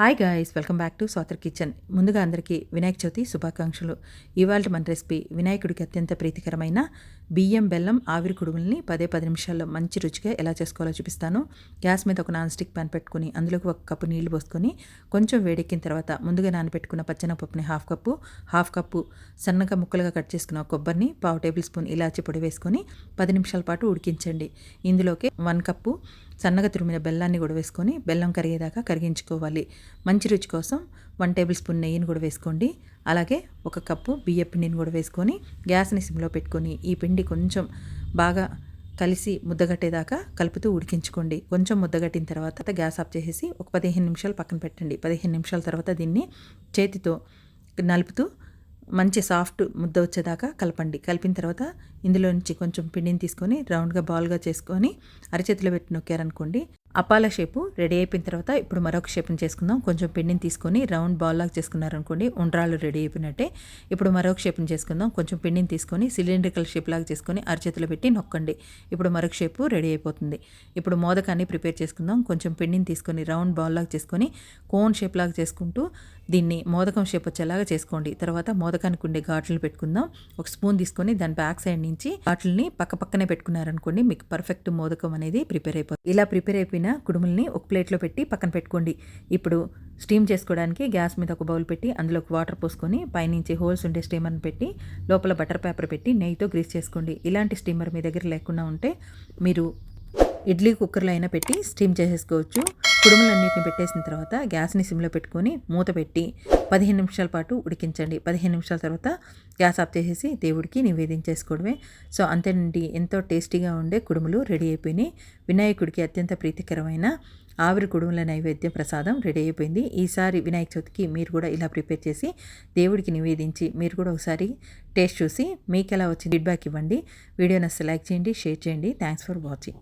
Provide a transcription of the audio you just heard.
Hi guys welcome back to స్వాతర్ kitchen ముందుగా అందరికీ వినాయక చవితి శుభాకాంక్షలు. ఇవాళ మన రెసిపీ వినాయకుడికి అత్యంత ప్రీతికరమైన బియ్యం బెల్లం ఆవిరి కుడుముల్ని పదే పది నిమిషాల్లో మంచి రుచిగా ఎలా చేసుకోవాలో చూపిస్తాను. గ్యాస్ మీద ఒక నాన్ స్టిక్ పాన్ పెట్టుకుని అందులోకి ఒక కప్పు నీళ్ళు పోసుకొని కొంచెం వేడెక్కిన తర్వాత ముందుగా నానబెట్టుకున్న పచ్చనపప్పుని హాఫ్ కప్పు హాఫ్ కప్పు సన్నగా ముక్కలుగా కట్ చేసుకున్న కొబ్బరిని పావు టేబుల్ స్పూన్ ఇలాచి పొడి వేసుకొని పది నిమిషాల పాటు ఉడికించండి. ఇందులోకి వన్ కప్పు సన్నగా తురిమిన బెల్లాన్ని కూడా వేసుకొని బెల్లం కరిగేదాకా కరిగించుకోవాలి. మంచి రుచి కోసం వన్ టేబుల్ స్పూన్ నెయ్యిని కూడా వేసుకోండి. అలాగే ఒక కప్పు బియ్య పిండిని కూడా వేసుకొని గ్యాస్ని సిమ్లో పెట్టుకొని ఈ పిండి కొంచెం బాగా కలిసి ముద్దగట్టేదాకా కలుపుతూ ఉడికించుకోండి. కొంచెం ముద్దగట్టిన తర్వాత గ్యాస్ ఆఫ్ చేసేసి ఒక పదిహేను నిమిషాలు పక్కన పెట్టండి. పదిహేను నిమిషాల తర్వాత దీన్ని చేతితో నలుపుతూ మంచి సాఫ్ట్ ముద్ద వచ్చేదాకా కలపండి. కలిపిన తర్వాత ఇందులో నుంచి కొంచెం పిండిని తీసుకొని రౌండ్గా బాల్గా చేసుకొని అరచేతిలో పెట్టి నొక్కారనుకోండి. అపాల షేపు రెడీ అయిపోయిన తర్వాత ఇప్పుడు మరొక షేప్ని చేసుకుందాం. కొంచెం పిండిని తీసుకొని రౌండ్ బాల్ లాగా చేసుకున్నారనుకోండి ఉండ్రాలు రెడీ అయిపోయినట్టే. ఇప్పుడు మరొక షేప్ని చేసుకుందాం. కొంచెం పిండిని తీసుకొని సిలిండ్రికల్ షేప్ లాగా చేసుకొని అరచేతిలో పెట్టి నొక్కండి. ఇప్పుడు మరొక షేపు రెడీ అయిపోతుంది. ఇప్పుడు మోదకాన్ని ప్రిపేర్ చేసుకుందాం. కొంచెం పిండిని తీసుకొని రౌండ్ బాల్ లాగా చేసుకొని కోన్ షేప్ లాగా చేసుకుంటూ దీన్ని మోదకం షేప్ వచ్చేలాగా చేసుకోండి. తర్వాత మోదకానికి ఉండే ఘాట్లు పెట్టుకుందాం. ఒక స్పూన్ తీసుకొని దాని బ్యాక్ సైడ్ నుంచి ఘాట్లని పక్క పక్కనే పెట్టుకున్నారనుకోండి మీకు పర్ఫెక్ట్ మోదకం అనేది ప్రిపేర్ అయిపోతుంది. ఇలా ప్రిపేర్ కలిపిన కుడుముల్ని ఒక ప్లేట్లో పెట్టి పక్కన పెట్టుకోండి. ఇప్పుడు స్టీమ్ చేసుకోవడానికి గ్యాస్ మీద ఒక బౌల్ పెట్టి అందులోకి వాటర్ పోసుకొని పైనుంచి హోల్స్ ఉండే స్టీమర్ని పెట్టి లోపల బటర్ పేపర్ పెట్టి నెయ్యితో గ్రీస్ చేసుకోండి. ఇలాంటి స్టీమర్ మీ దగ్గర లేకుండా ఉంటే మీరు ఇడ్లీ కుక్కర్లో అయినా పెట్టి స్టీమ్ చేసేసుకోవచ్చు. కుడుములన్నిటిని పెట్టేసిన తర్వాత గ్యాస్ని సిమ్లో పెట్టుకొని మూత పెట్టి పదిహేను నిమిషాల పాటు ఉడికించండి. పదిహేను నిమిషాల తర్వాత గ్యాస్ ఆఫ్ చేసేసి దేవుడికి నివేదించేసుకోవడమే సో అంతేనండి. ఎంతో టేస్టీగా ఉండే కుడుములు రెడీ అయిపోయినాయి. వినాయకుడికి అత్యంత ప్రీతికరమైన ఆవిరి కుడుముల నైవేద్యం ప్రసాదం రెడీ అయిపోయింది. ఈసారి వినాయక చవితికి మీరు కూడా ఇలా ప్రిపేర్ చేసి దేవుడికి నివేదించి మీరు కూడా ఒకసారి టేస్ట్ చూసి మీకు ఎలా వచ్చింది? ఫీడ్బ్యాక్ ఇవ్వండి. వీడియో నచ్చితే లైక్ చేయండి షేర్ చేయండి. Thanks for watching.